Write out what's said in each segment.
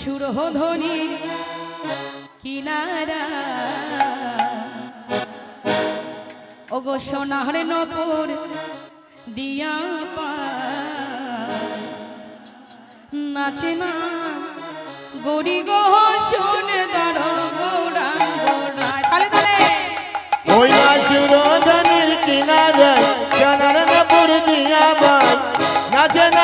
সুরধ্বনি কিনারা। ওগো সোনার নপুর দিয়া নাচে না গড়ি গো শোনে দর গোড়া গোড়ায় তালে ওই সুরধনির কিনারে জানার নপুর দিয়া নাচে না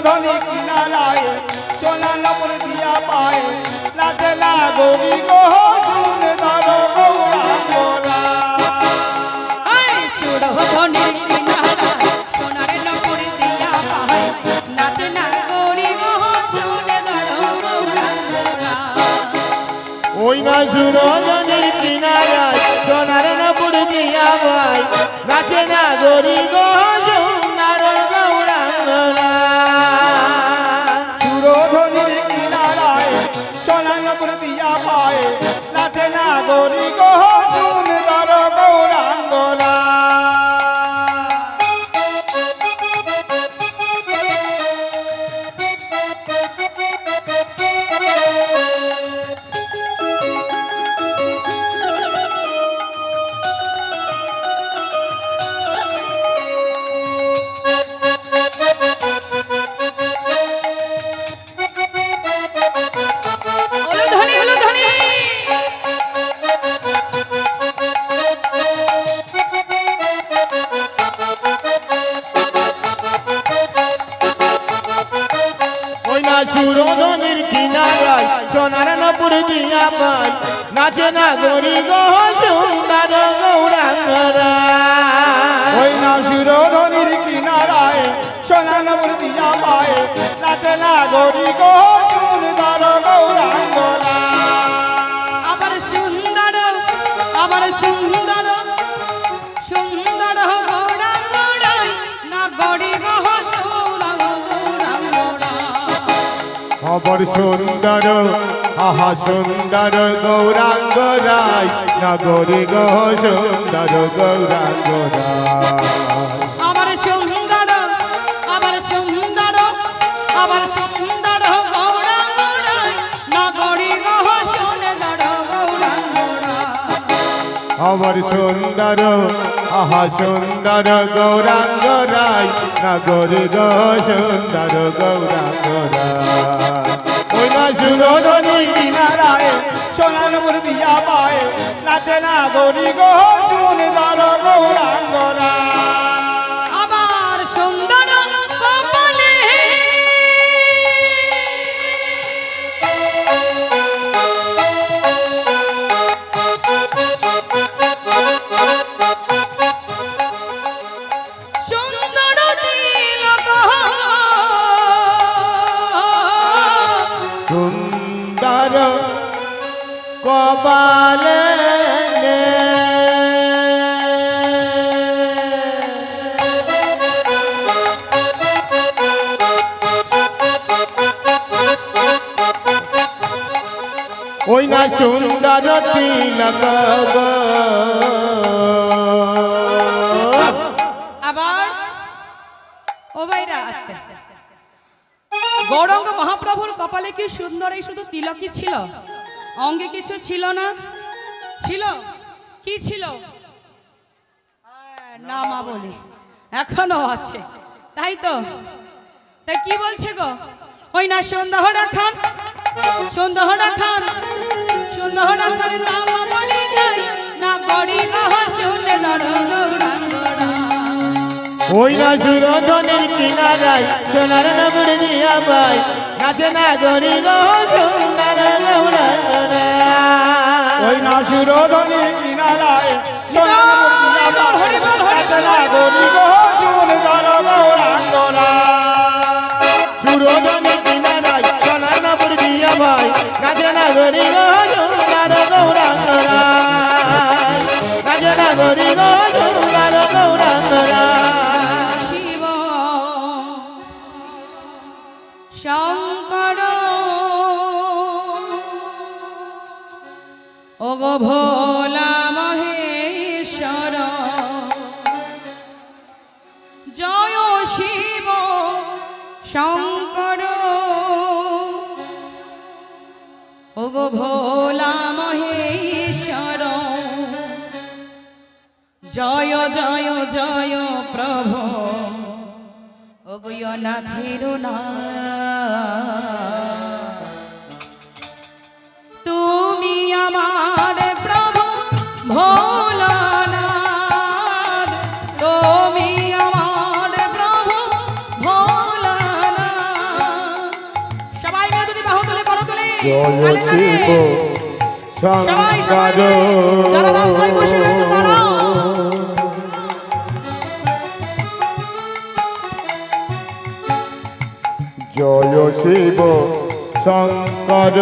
সুরধ্বনি কিনারায় সোনা সোনানপুর দিয়া পায় নাচে না গরি গো শুনে ধর গৌরাঙ্গরা আই সুরধ্বনির সোনার নপুর দিয়া পায় নাচে না গড়ি গো শোনে দর গোড়া গোড়া ওই না সুরধনির কিনারে সোনার নপুর দিয়া বাই নাচে না গরি গো সোনার নপুর দিয়া পাই নাচে না গরি গো সুন্দর গৌরাঙ্গরা। ওই না সুরধনির কিনারায় সোনানপুর দিয়া পায় নাচে না গরি গো খবর সুন্দর আহা সুন্দর গৌরাঙ্গ রায় নগরী গো সুন্দর গৌরাঙ্গ রায়। আমার সুন্দর আহা সুন্দর গৌরাঙ্গ রায় নগরী গো সুন্দর গৌরাঙ্গ রায় ওই না সুরধনী কিনারায় সোনানপুর দিয়া পায়। নাচে না গরি গো সুন্দর গৌরাঙ্গরা ও ভাইরা, আস্তে। গৌরঙ্গ মহাপ্রভুর কপালে কি সুন্দর, এই শুধু তিলকই ছিল? অঙ্গে কিছু ছিল না? ছিল? কি ছিল? না মা বলি এখনও আছে। তাই তো? তাই কি বলছে গো? ওই না সন্ধ্যাহরা খান? সন্ধ্যাহরা খান? ওই না সুরধনের কিনারায় সোনার নগর দিয়া পাই নাচে না গরি ওই না সুরধনি কিনারায় সুরধনের কিনারায় সোনার নগর দিয়া পাই নাচে না গরি ওগো ভোলা মহেশ্বর। জয় জয় জয় প্রভু। ওগো নাথের না। তুমি আমার প্রভু ভোলানাথ জয় শিব তারা। জয় শিব শঙ্কর।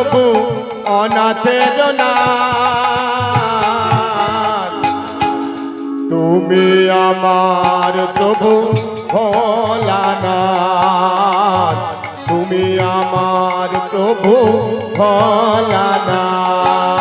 প্রভু অনাথের নাথ। তুমি আমার প্রভু ভোলানাথ তুমি আমার প্রভু ভোলানাথ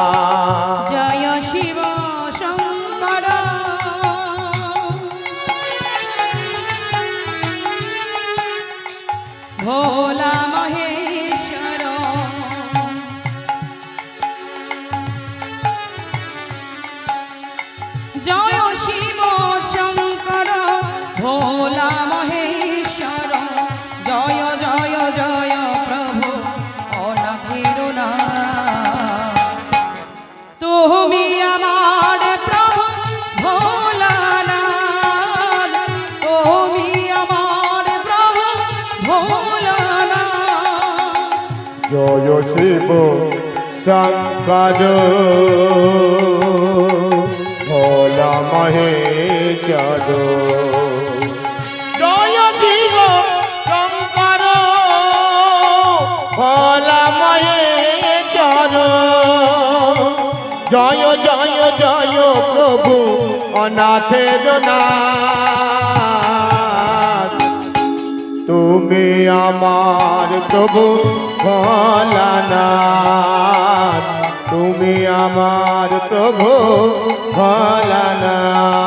শিব শঙ্কর ভোলা মহেশ্বর জয় শিব শঙ্কর। ভোলা মহেশ্বর জয় জয় জয় প্রভু অনাথের নাথ। তুমি আমার প্রভু ভোলানাথ তুমি আমার প্রভু ভোলানাথ।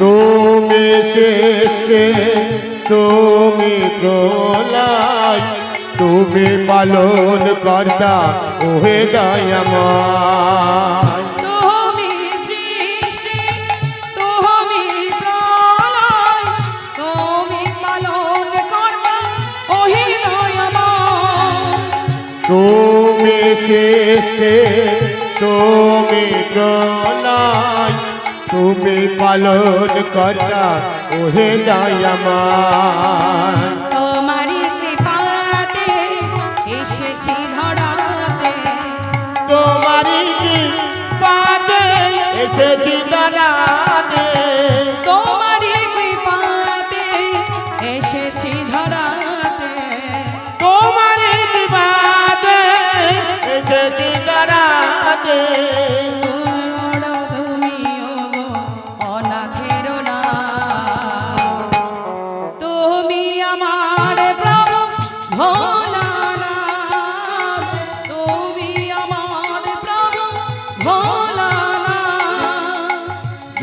তুমি সৃষ্টি তুমি প্রলয় তুমি পালন কর্তা ওহে দয়াময় তুমি সৃষ্টি তুমি প্রলয় তুমি পালন কর্তা ওহে দয়াময় এসেছি দাঁড়াতে তোমারি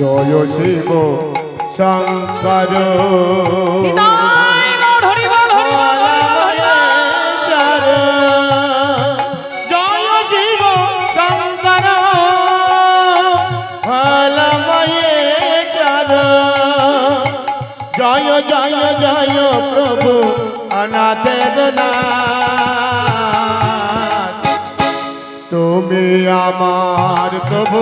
জয় শিব শঙ্কর। জয় জয় জয় প্রভু অনাথের তুমি আমার প্রভু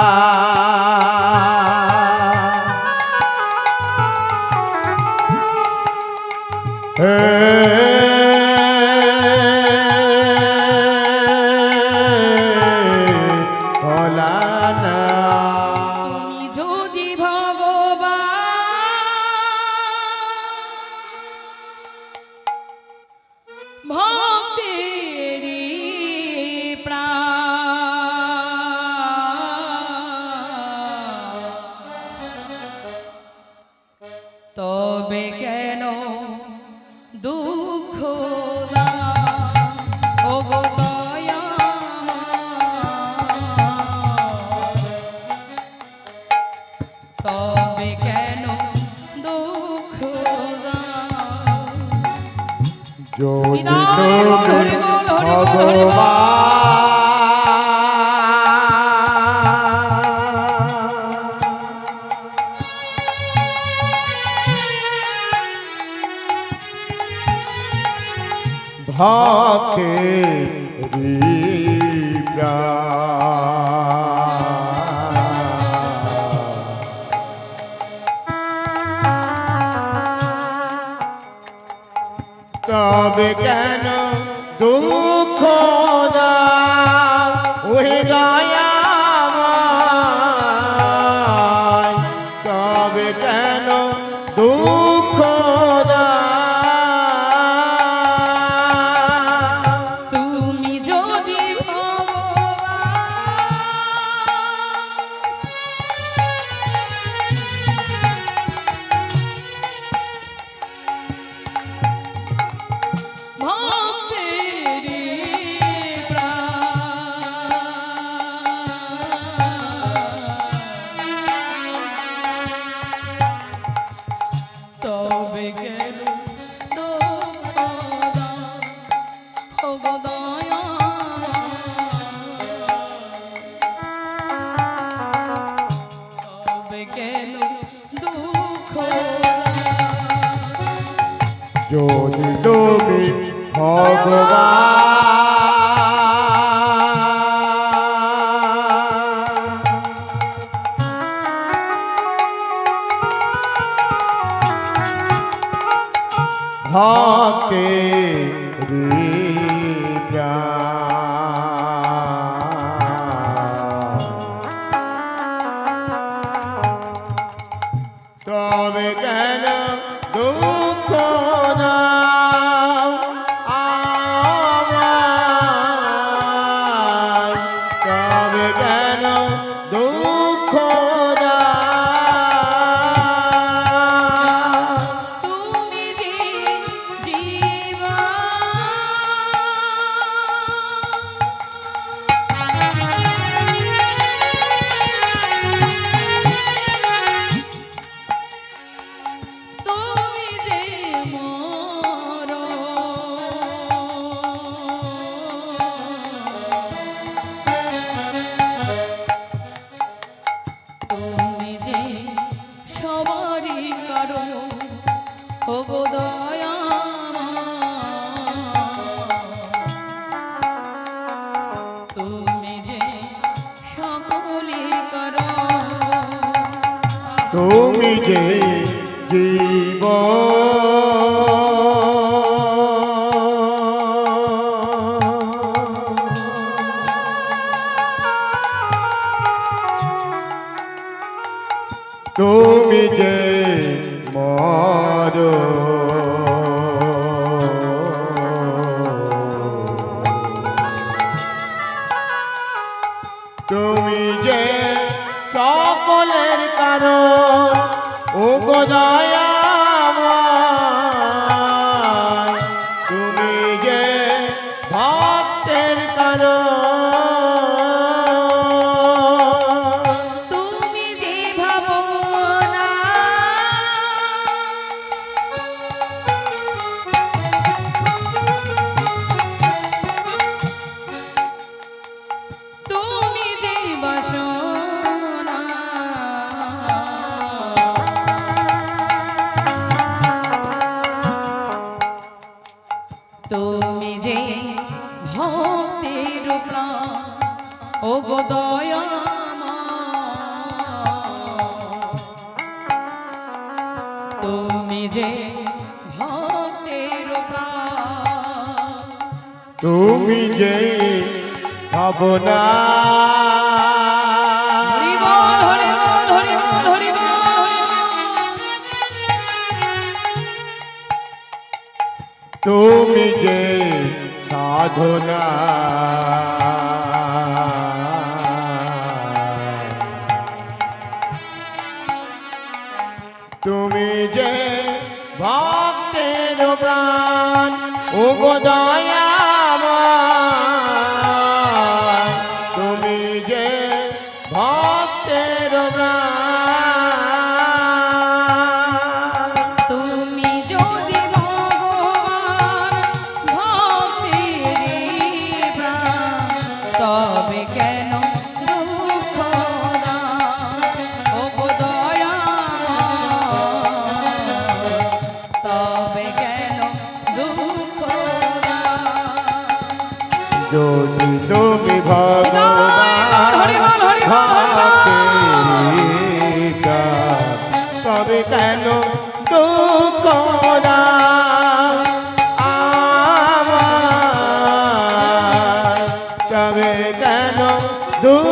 do তবে কেন? দুঃখ ভক্তে তবে তুমি যে ভাবনা তুমি যে সাধনা তুমি যে ভক্তের প্রাণ ও গোদা তবে কেন দূর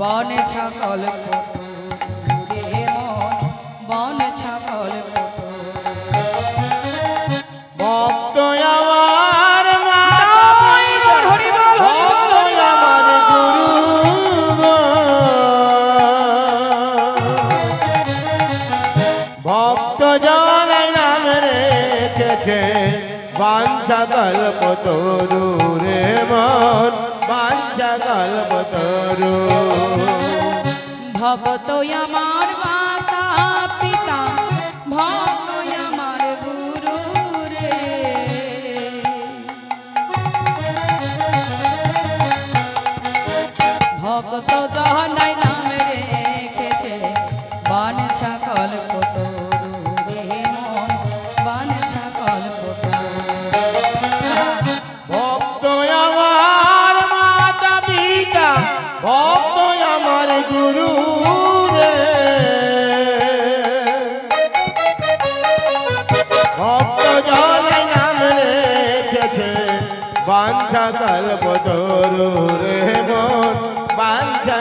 বনে ছাগল কত ভব তো আমার।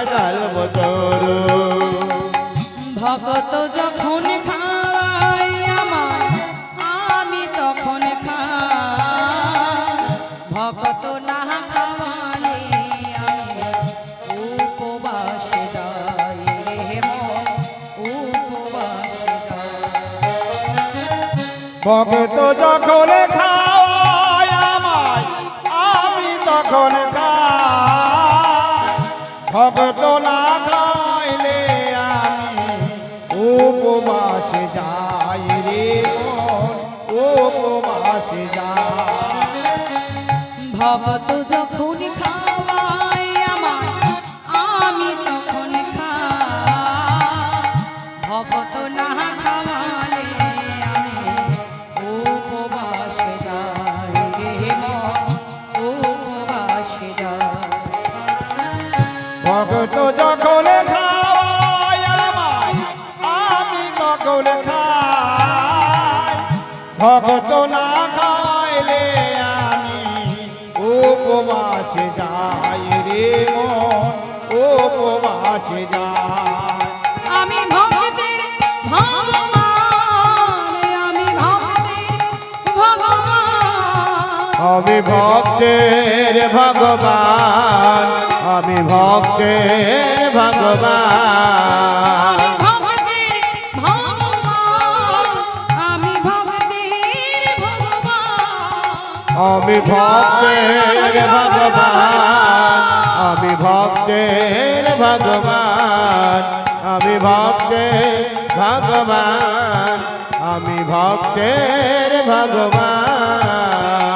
কালব ভগত যখন খাওয়াই আমার, আমি তখন ভগত না খাওয়ালে উপবাস উপবাস যখন খাওয়াই আমার, আমি তখন তো না খাইলে আমি উপবাস যাই। রে যায় রে মন উপবাসে যায়। আমি আমি ভক্তের ভগবান আমি ভক্তের ভগবান। আমি ভক্তের ভগবান আমি ভক্তের ভগবান আমি ভক্তের ভগবান আমি ভক্তের ভগবান।